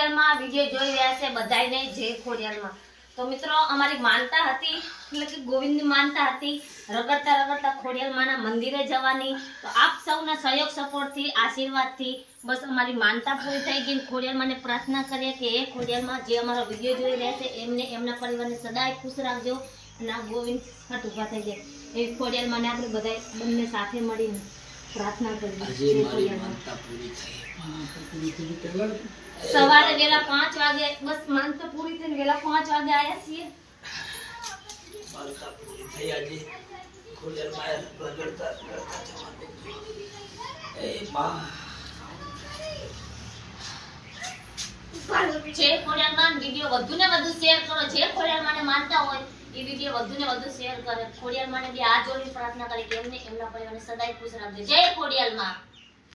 ખોડિયાલમાં video જોઈ રહ્યા છે બધાયને જય ખોડિયાલમાં. તો મિત્રો, અમારી માનતા હતી, એટલે કે ગોવિંદની માનતા હતી, રગડતા રગડતા ખોડિયાલમાના મંદિરે જવાની. તો આપ સૌના સહયોગ સપોર્ટથી, આશીર્વાદથી બસ અમારી માનતા પૂરી થઈ ગઈ. ખોડિયાલમાને પ્રાર્થના કરીએ કે એ ખોડિયાલમાં જે અમારો વીડિયો જોઈ રહ્યા છે, એમને, એમના પરિવારને સદાય ખુશ રાખજો. અને ગોવિંદ હટ ઊભા થઈ જાય. એ ખોડિયાલમાને આપણે બધા બંને સાથે મળીને. પ્રાર્થના સવારે વેલા પાંચ વાગે બસ માનતા પૂરી થઈને વેલા પાંચ વાગે આયા છીએ. માનતા પૂરી થઈ આજે. ખોડિયાર માયા રગડતા રગડતા જવાનું એ માં. જે ખોડિયારમાં વીડિયો વધુ ને વધુ શેર કરો જે ખોડિયારમાંને માનતા હોય એ વીડિયો વધુ ને વધુ શેર કરે. ખોડિયારમાંને બી આ જોડી પ્રાર્થના કરે કે એમને એમના પરિવારને સદાય ખુશ રાખજો. જય ખોડિયારમાં